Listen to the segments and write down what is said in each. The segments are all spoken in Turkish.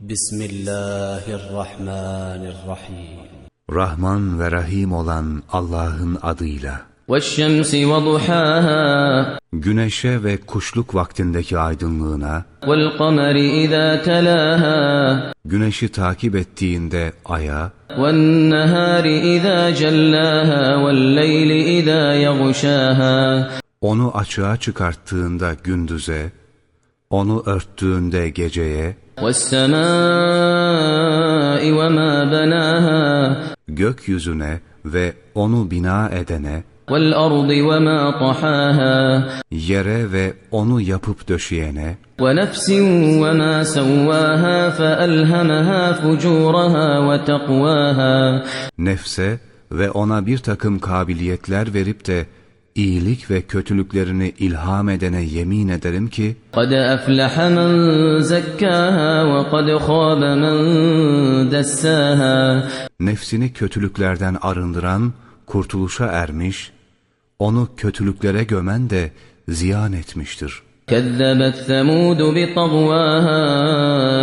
بسم الله الرحمن الرحيم Rahman ve Rahim olan Allah'ın adıyla. والشمس وضحاها Güneşe ve kuşluk vaktindeki aydınlığına, والقمر إذا تلاها güneşi takip ettiğinde aya, والنهار إذا جلاها والليل إذا يغشاها onu açığa çıkarttığında gündüze, onu örttüğünde geceye, والسماء وما بناها gökyüzüne ve onu bina edene, والأرض وما طحاها yere ve onu yapıp döşeyene, ونفس وما سواها فألهمها فجورها وتقواها nefse ve ona bir takım kabiliyetler verip de iyilik ve kötülüklerini ilham edene yemin ederim ki, قد أفلح من زكاها وقد خاب من دساها nefsini kötülüklerden arındıran kurtuluşa ermiş, onu kötülüklere gömen de ziyan etmiştir. كذبت ثمود بطغواها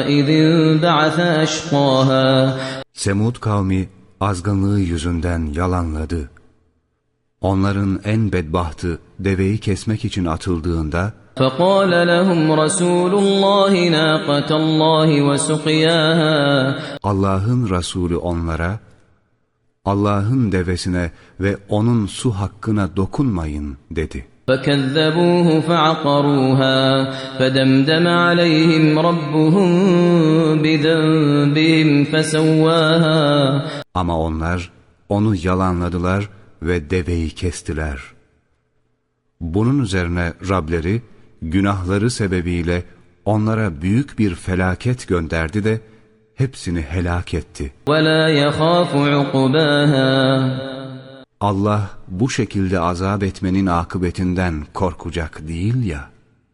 إذ انبعث أشقاها Semud kavmi azgınlığı yüzünden yalanladı. Onların en bedbahtı deveyi kesmek için atıldığında, فقال لهم رسول الله ناقة الله وسقياها Allah'ın Resulü onlara, Allah'ın devesine ve onun su hakkına dokunmayın dedi. فكذبوه فعقروها فدمدم عليهم ربهم بذنبهم فسواها Ama onlar onu yalanladılar ve deveyi kestiler. Bunun üzerine Rableri günahları sebebiyle onlara büyük bir felaket gönderdi de hepsini helak etti. Allah bu şekilde azap etmenin akıbetinden korkacak değil ya.